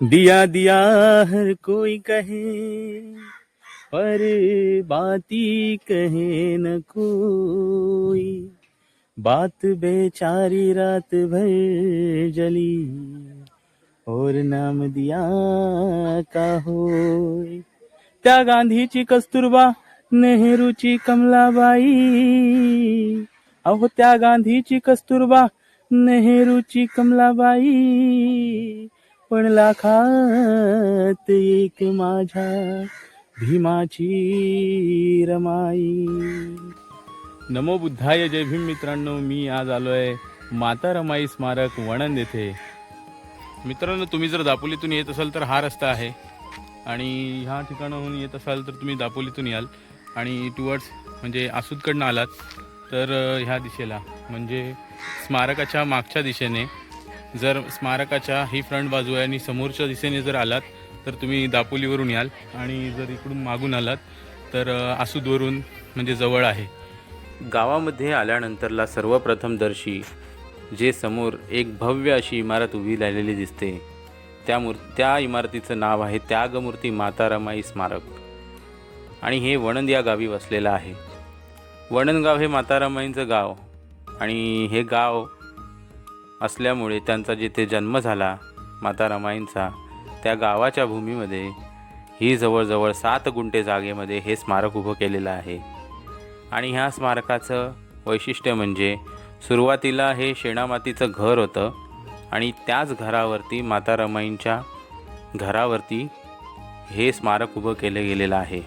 दिया दिया हर कोई कहे, पर बाती कहे न कोई। बात बेचारी रात भर जली, और नाम दिया का होय त्या गांधीची कस्तुरबा नेहरूची कमलाबाई, अहो त्या गांधीची कस्तुरबा नेहरूची कमलाबाई। पण लाखात एक माझ्या भीमाची रमाई. नमो बुद्धाय जय भीम मित्रांनो मी आज आलोय माता रमाई स्मारक वणंद येथे. मित्रांनो तुम्ही जर दापोलीतून येत असाल तर हा रस्ता आहे. आणि ह्या ठिकाणाहून येत असाल तर तुम्ही दापोलीतून याल. आणि टुवर्ड्स म्हणजे आसूदकडनं आलात तर ह्या दिशेला. म्हणजे स्मारकाच्या मागच्या दिशेने. जर स्मारकाच्या ही फ्रंट बाजू आहे आणि समोरच्या दिशेने जर आलात तर तुम्ही दापोलीवरून याल आणि जर इकडून मागून आलात तर आसूदवरून म्हणजे जवळ आहे. गावामध्ये आल्यानंतरला सर्वप्रथम दर्शी जे समोर एक भव्य अशी इमारत उभी राहिलेली दिसते. त्या मूर् त्या इमारतीचं नाव आहे त्यागमूर्ती माता रमाई स्मारक. आणि हे वणंद या गावी वसलेलं आहे. वणंदगाव हे माता रमाईंचं गाव आणि हे गाव असल्यामुळे त्यांचा जिथे जन्म झाला माता रमाईंचा त्या गावाच्या भूमीमध्ये ही जवळजवळ सात गुंठे जागेमध्ये हे स्मारक उभं केलेलं आहे. आणि ह्या स्मारकाचं वैशिष्ट्य म्हणजे सुरुवातीला हे शेणामातीचं घर होतं आणि त्याच घरावरती माता रमाईंच्या घरावरती हे स्मारक उभं केलं गेलेलं आहे.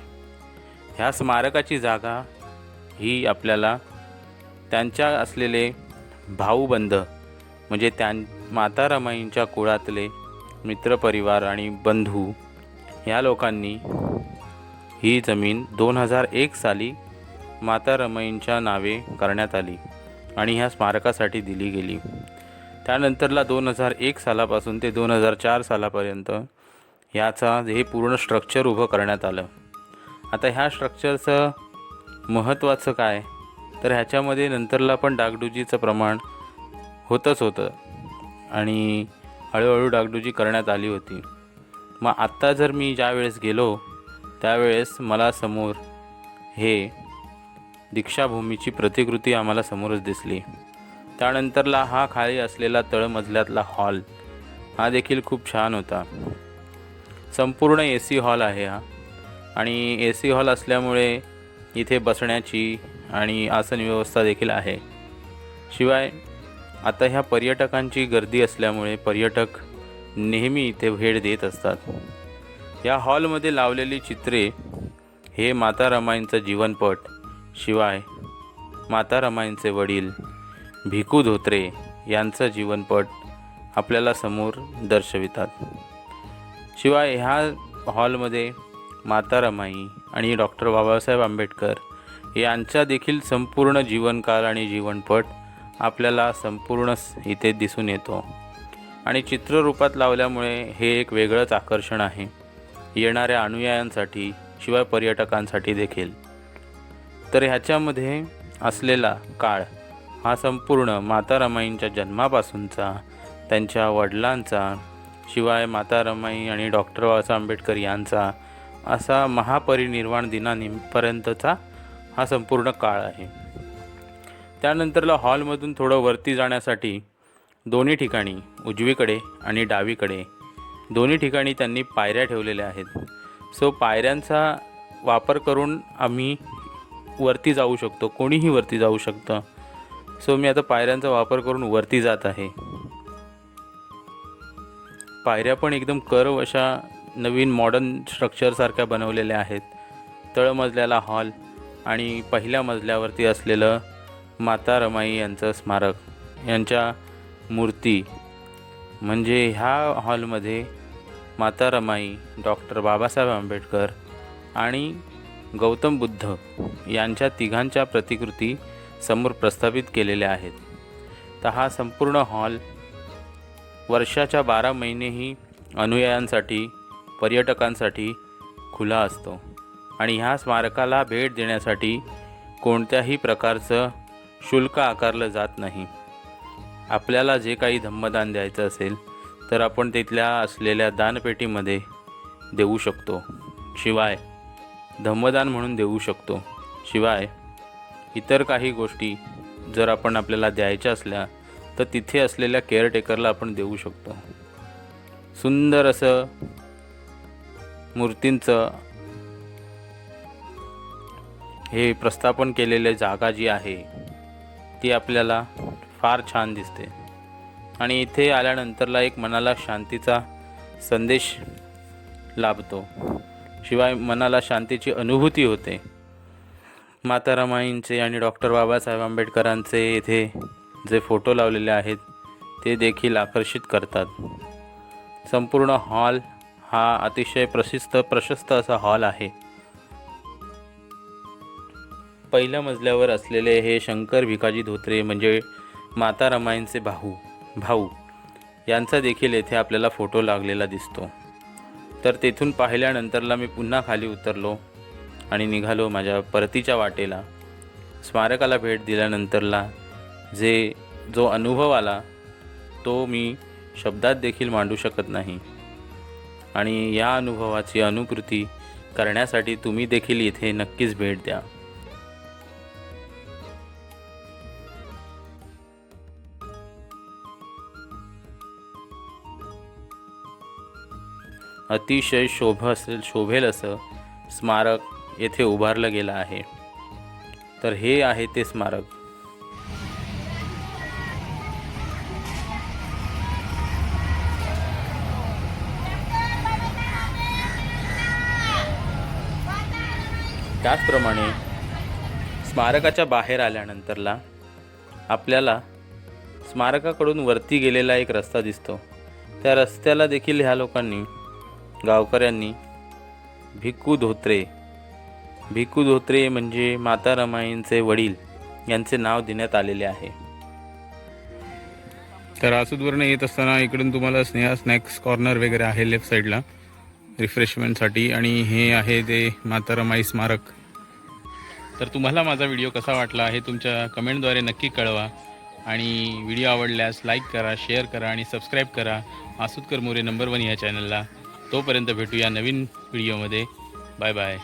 ह्या स्मारकाची जागा ही आपल्याला त्यांच्या असलेले भाऊबंध म्हणजे त्यां माता रमाईंच्या कुळातले मित्रपरिवार आणि बंधू ह्या लोकांनी ही जमीन दोन हजार एक साली माता रमाईंच्या नावे करण्यात आली आणि ह्या स्मारकासाठी दिली गेली. त्यानंतरला दोन हजार एक सालापासून ते दोन हजार चार सालापर्यंत ह्याचा हे पूर्ण स्ट्रक्चर उभं करण्यात आलं. आता ह्या स्ट्रक्चरचं महत्त्वाचं काय? तर ह्याच्यामध्ये नंतरला पण डागडुजीचं प्रमाण होतंच होतं. आणि हळूहळू डागडुजी करण्यात आली होती. मग आत्ता जर मी ज्यावेळेस गेलो त्यावेळेस मला समोर हे दीक्षाभूमीची प्रतिकृती आम्हाला समोरच दिसली. त्यानंतरला हा खाली असलेला तळमजल्यातला हॉल हा देखील खूप छान होता. संपूर्ण ए सी हॉल आहे हा. आणि ए सी हॉल असल्यामुळे इथे बसण्याची आणि आसन व्यवस्था देखील आहे. शिवाय आता ह्या पर्यटकांची गर्दी असल्यामुळे पर्यटक नेहमी इथे भेट देत असतात. या हॉलमध्ये लावलेली चित्रे हे माता रमाईंचा जीवनपट शिवाय माता रमाईंचे वडील भिकू धोत्रे यांचं जीवनपट आपल्याला समोर दर्शवितात. शिवाय ह्या हॉलमध्ये माता रमाई आणि डॉक्टर बाबासाहेब आंबेडकर यांचा देखील संपूर्ण जीवनकाल आणि जीवनपट आपल्याला संपूर्ण इथे दिसून येतो. आणि चित्ररूपात लावल्यामुळे हे एक वेगळंच आकर्षण आहे. येणाऱ्या अनुयायांसाठी शिवाय पर्यटकांसाठी देखील. तर ह्याच्यामध्ये असलेला काळ हा संपूर्ण माता रमाईंच्या जन्मापासूनचा त्यांच्या वडिलांचा शिवाय माता रमाई आणि डॉक्टर बाबासाहेब आंबेडकर यांचा असा महापरिनिर्वाण दिनापर्यंतचा हा संपूर्ण काळ आहे. त्यानंतरला हॉलमधून थोडं वरती जाण्यासाठी दोन्ही ठिकाणी उजवीकडे आणि डावीकडे दोन्ही ठिकाणी त्यांनी पायऱ्या ठेवलेल्या आहेत. सो पायऱ्यांचा वापर करून आम्ही वरती जाऊ शकतो कोणीही वरती जाऊ शकतं. सो मी आता पायऱ्यांचा वापर करून वरती जात आहे. पायऱ्या पण एकदम कर्व अशा नवीन मॉडर्न स्ट्रक्चरसारख्या बनवलेल्या आहेत. तळमजल्याला हॉल आणि पहिल्या मजल्यावरती असलेलं माता रमाई यांचं स्मारक यांच्या मूर्ती. म्हणजे ह्या हॉलमध्ये माता रमाई डॉक्टर बाबासाहेब आंबेडकर आणि गौतम बुद्ध यांच्या तिघांच्या प्रतिकृती समोर प्रस्थापित केलेल्या आहेत. तर हा संपूर्ण हॉल वर्षाच्या बारा महिनेही अनुयायांसाठी पर्यटकांसाठी खुला असतो. आणि ह्या स्मारकाला भेट देण्यासाठी कोणत्याही प्रकारचं शुल्क आकारलं जात नाही. आपल्याला जे काही धम्मदान द्यायचं असेल तर आपण तिथल्या असलेल्या दानपेटीमध्ये देऊ शकतो. शिवाय धम्मदान म्हणून देऊ शकतो. शिवाय इतर काही गोष्टी जर आपण आपल्याला द्यायच्या असल्या तर तिथे असलेल्या केअरटेकरला आपण देऊ शकतो. सुंदर असं मूर्तींचं हे प्रस्थापन केलेले जागा जी आहे ती आपल्याला फार छान दिसते. आणि इथे आल्यानंतरला एक मनाला शांतीचा संदेश लाभतो. शिवाय मनाला शांतीची अनुभूती होते. माता रमाईंचे आणि डॉक्टर बाबासाहेब आंबेडकरांचे येथे जे फोटो लावलेले आहेत ते देखील आकर्षित करतात. संपूर्ण हॉल हा अतिशय प्रसिद्ध प्रशस्त असा हॉल आहे. पहिल्या मजल्यावर असलेले हे शंकर भिकाजी धोत्रे म्हणजे माता रमाईंचे भाऊ भाऊ यांचा देखील येथे आपल्याला फोटो लागलेला दिसतो. तर तेथून पाहिल्यानंतरला मी पुन्हा खाली उतरलो आणि निघालो माझ्या परतीच्या वाटेला. स्मारकाला भेट दिल्यानंतरला जे जो अनुभव आला तो मी शब्दात देखील मांडू शकत नाही. आणि या अनुभवाची अनुभूती करण्यासाठी तुम्ही देखील इथे नक्कीच भेट द्या. अतिशय शोभ असेल शोभेल असं स्मारक येथे उभारलं गेलं आहे. तर हे आहे ते स्मारक. त्याचप्रमाणे स्मारकाच्या बाहेर आल्यानंतरला आपल्याला स्मारकाकडून वरती गेलेला एक रस्ता दिसतो. त्या रस्त्याला देखील ह्या लोकांनी गावकऱ्यांनी भिक्खू धोत्रे. भिक्कू धोत्रे म्हणजे माता रमाईंचे वडील यांचे नाव देण्यात आलेले आहे. तर आसूदवरनं येत असताना इकडून तुम्हाला स्नेहा स्नॅक्स कॉर्नर वगैरे आहे लेफ्ट साईडला रिफ्रेशमेंटसाठी. आणि हे आहे ते माता रमाई स्मारक. तर तुम्हाला माझा व्हिडिओ कसा वाटला हे तुमच्या कमेंटद्वारे नक्की कळवा. आणि व्हिडिओ आवडल्यास लाईक करा शेअर करा आणि सबस्क्राईब करा. आसूदकर मोरे नंबर वन या चॅनलला. तोपर्यंत भेटूया नवीन व्हिडिओमध्ये. Bye bye.